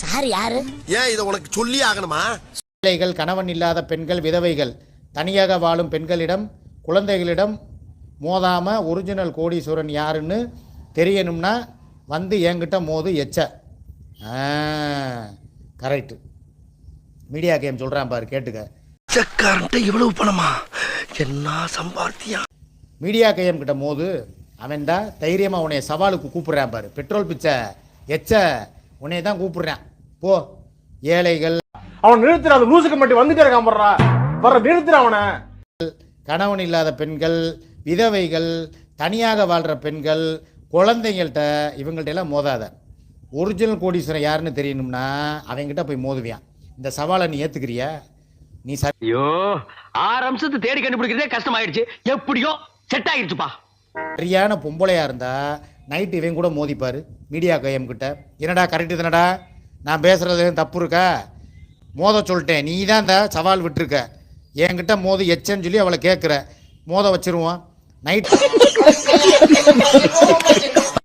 Sir யாரு? ஏன் இதை உனக்கு சொல்லி ஆகணுமா? பிள்ளைகள் கணவன் இல்லாத பெண்கள் விதவைகள். தனியாக வாழும் பெண்களிடம் குழந்தைகளிடம் மோதாம ஒரிஜினல் கோடீஸ்வரன் யாருன்னு தெரியணும்னா வந்து என்கிட்ட மோது எச்ச. கரெக்டு மீடியா கேம் சொல்கிறான் பாரு கேட்டுக்க. பிச்சைக்காரன்ட்ட இவ்வளவு பணமா? என்ன சம்பாத்தியம்? மீடியா கையம் கிட்ட மோது அவன் தான் தைரியமாக உன்னை சவாலுக்கு கூப்பிடுறான் பாரு. பெட்ரோல் பிச்சை எச்ச. உன்னை தான் கூப்பிடுறான். போ. ஏழைகள். அவன் நிறுத்துற அந்த லூசுக்கு மட்டும் வந்துட்டே இருக்கான் போடுறா வர நிறுத்துற அவனை. கணவன் இல்லாத பெண்கள் விதவைகள் தனியாக வாழ்கிற பெண்கள் குழந்தைங்கள்ட்ட இவங்கள்ட்ட எல்லாம் மோதாத. ஒரிஜினல் கோடீஸ்வரன் யாருன்னு தெரியணும்னா அவங்ககிட்ட போய் மோதுவியான் இந்த சவாலை நீ ஏற்றுக்கிறியா நீ ஐயோ ஆறு அம்சத்தை தேடி கண்டுபிடிக்கிறதே கஷ்டமாயிடுச்சு. எப்படியோ செட் ஆயிடுச்சுப்பா சரியான பொம்பளையா இருந்தா நைட்டு இவன் கூட மோதிப்பார் மீடியா கையம் கிட்ட. என்னடா கரெக்டு தானடா? நான் பேசுகிறது எதுவும் தப்பு இருக்கா? மோத சொல்லிட்டேன். நீ தான் இந்த சவால் விட்டுருக்க. என்கிட்ட மோது எச்சன்னு சொல்லி அவளை கேட்குற மோத வச்சிருவான் நைட்